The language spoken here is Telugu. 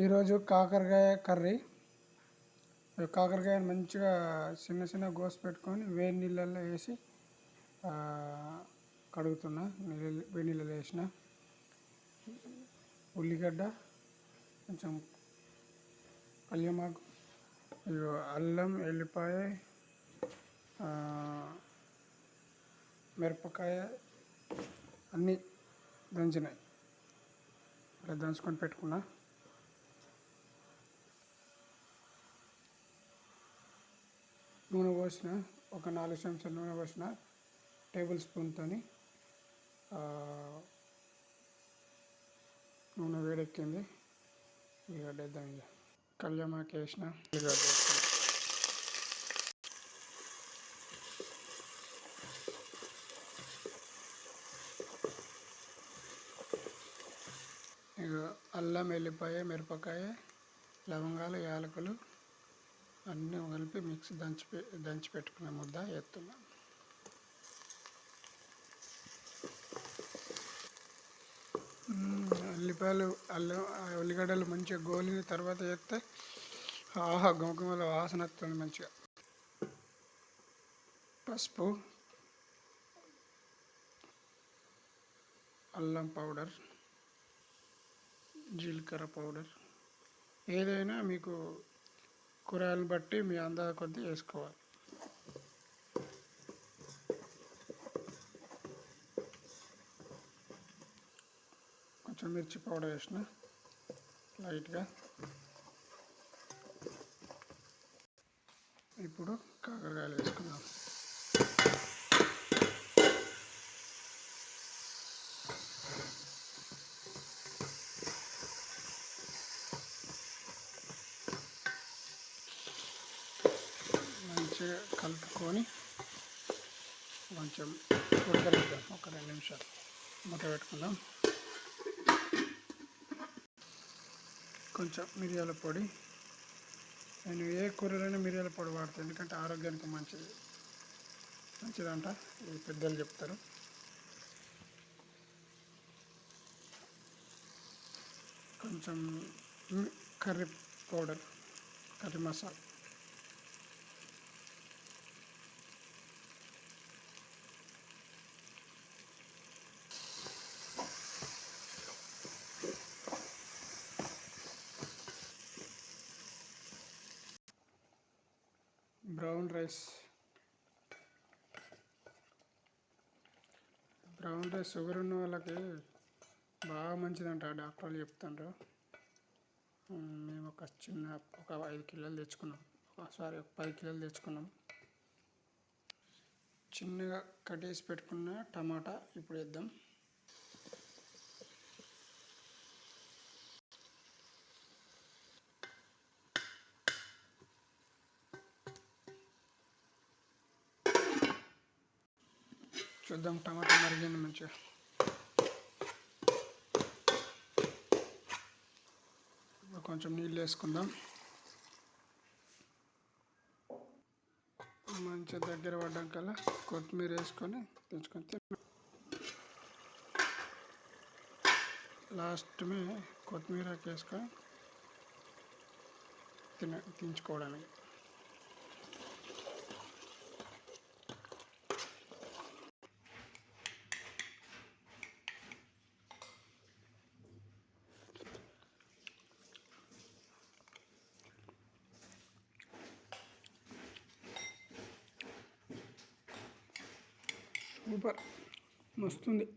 ఈరోజు కాకరకాయ కర్రీ. ఈ కాకరకాయని మంచిగా చిన్న చిన్న గోసి పెట్టుకొని వేడి నీళ్ళల్లో వేసి కడుగుతున్నా. నీళ్ళు వేడి నీళ్ళలో వేసిన ఉల్లిగడ్డ కొంచెం కళ్యమాకు ఇగో అల్లం ఎల్లిపాయ మిరపకాయ అన్నీ దంచినాయి. ఇలా దంచుకొని పెట్టుకున్నా. నూనె పోసిన ఒక నాలుగు చెంచాలు నూనె పోసిన టేబుల్ స్పూన్తో నూనె వేడెక్కింది. ఉల్లిగడ్డ వేద్దాం ఇక. కళ్యామాకు వేసిన ఉల్లిగడ్డ. ఇక అల్లం వెల్లిపాయ మిరపకాయ లవంగాలు యాలకులు అన్నీ కలిపి మిక్స్ దంచి దంచి పెట్టుకునే ముద్ద వేస్తున్నాను ఉల్లిపాయలు అల్లం ఆ ఉల్లిగడ్డలు మంచిగా గోలిన తర్వాత వేస్తే ఆహా గుమగుమల వాసన వస్తుంది మంచిగా. పసుపు అల్లం పౌడర్ జీలకర్ర పౌడర్ ఏదైనా మీకు కూరగాయలను బట్టి మీ అందా కొద్దీ వేసుకోవాలి. కొంచెం మిర్చి పౌడర్ వేసిన లైట్గా. ఇప్పుడు కాకరకాయలు వేసుకుందాం మంచిగా కలుపుకొని కొంచెం ఉడకనిద్దాం. ఒక రెండు నిమిషాలు మూత పెట్టుకుందాం. కొంచెం మిరియాల పొడి. నేను ఏ కూరలైనా మిరియాల పొడి వాడతాను ఎందుకంటే ఆరోగ్యానికి మంచిది. మంచిదంట ఈ పెద్దలు చెప్తారు. కొంచెం curry powder curry masala. Brown rice. Brown rice sugar ఉన్న వాళ్ళకి బాగా మంచిదంట డాక్టర్లు చెప్తుండ్రు. మేము ఒక చిన్న ఒక ఐదు కిలోలు తెచ్చుకున్నాం. సారీ ఒక పది కిలోలు తెచ్చుకున్నాం. చిన్నగా కట్ చేసి పెట్టుకున్న టమాటా ఇప్పుడు వేద్దాం. చూద్దాం టమాటా మరిగింది మంచిగా. కొంచెం నీళ్ళు వేసుకుందాం. మంచిగా దగ్గర పడ్డాం కల్లా కొత్తిమీర వేసుకొని తెచ్చుకొని తిన్నాం. లాస్ట్ మే కొత్తిమీర వేసుకొని తిన తించుకోవడానికి సూపర్. మస్తుంది.